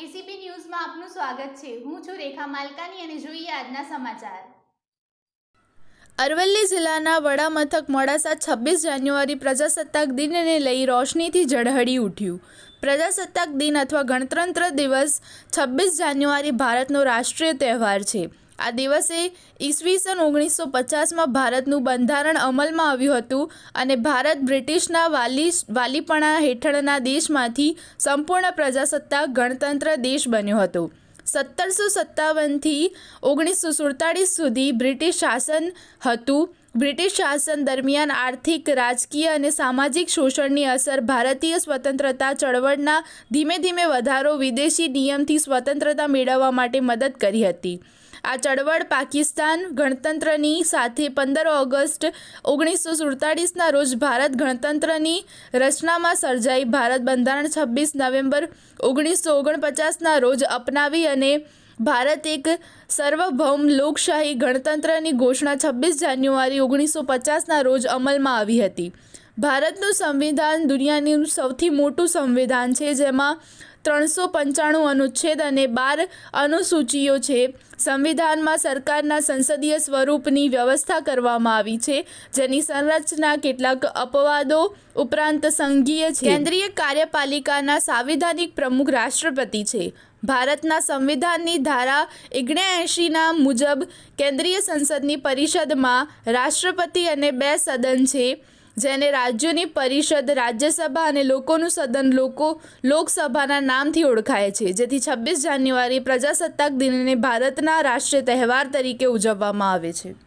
ACP ન્યૂઝમાં આપનું સ્વાગત છે. હું છું રેખા માલકાની અને જોઈએ આજના સમાચાર. અરવલ્લી જિલ્લાના વડામથક મોડાસા છવ્વીસ જાન્યુઆરી પ્રજાસત્તાક દિનને લઈ રોશનીથી ઝળહળી ઉઠ્યું. પ્રજાસત્તાક દિન અથવા ગણતંત્ર દિવસ છવ્વીસ જાન્યુઆરી ભારતનો રાષ્ટ્રીય તહેવાર છે. આ દિવસે ઈસવીસન ઓગણીસો પચાસમાં ભારતનું બંધારણ અમલમાં આવ્યું હતું અને ભારત બ્રિટિશના વાલી વાલીપણા હેઠળના દેશમાંથી સંપૂર્ણ પ્રજાસત્તાક ગણતંત્ર દેશ બન્યો હતો. સત્તરસો સત્તાવનથી ઓગણીસો સુડતાળીસ સુધી બ્રિટિશ શાસન હતું. બ્રિટિશ શાસન દરમિયાન આર્થિક, રાજકીય અને સામાજિક શોષણની અસર ભારતીય સ્વતંત્રતા ચળવળના ધીમે ધીમે વધારો વિદેશી નિયમથી સ્વતંત્રતા મેળવવા માટે મદદ કરી હતી. આ ચળવળ પાકિસ્તાન ગણતંત્રની સાથે પંદર ઓગસ્ટ ઓગણીસો સુડતાળીસના રોજ ભારત ગણતંત્રની રચનામાં સર્જાઈ ભારત બંધારણ છવ્વીસ નવેમ્બર ઓગણીસો ઓગણપચાસના રોજ અપનાવી અને ભારત એક સર્વભૌમ લોકશાહી ગણતંત્રની ઘોષણા છવ્વીસ જાન્યુઆરી ઓગણીસો પચાસના રોજ અમલમાં આવી હતી. ભારતનું સંવિધાન દુનિયાનું સૌથી મોટું સંવિધાન છે, જેમાં ત્રણસો પંચાણું અનુચ્છેદ અને બાર અનુસૂચિઓ છે. સંવિધાનમાં સરકારના સંસદીય સ્વરૂપની વ્યવસ્થા કરવામાં આવી છે, જેની સંરચના કેટલાક અપવાદો ઉપરાંત સંઘીય છે. કેન્દ્રીય કાર્યપાલિકાના સાંવિધાનિક પ્રમુખ રાષ્ટ્રપતિ છે. ભારતના સંવિધાનની ધારા ઓગણએંશીના મુજબ કેન્દ્રીય સંસદની પરિષદમાં રાષ્ટ્રપતિ અને બે સદન છે. જેને રાજ્યોની પરિષદ, રાજ્યસભા અને લોકોનું સદન લોકો લોકસભાના નામથી ઓળખાય છે. જેથી છવ્વીસ જાન્યુઆરી પ્રજાસત્તાક દિનને ભારતના રાષ્ટ્રીય તહેવાર તરીકે ઉજવવામાં આવે છે.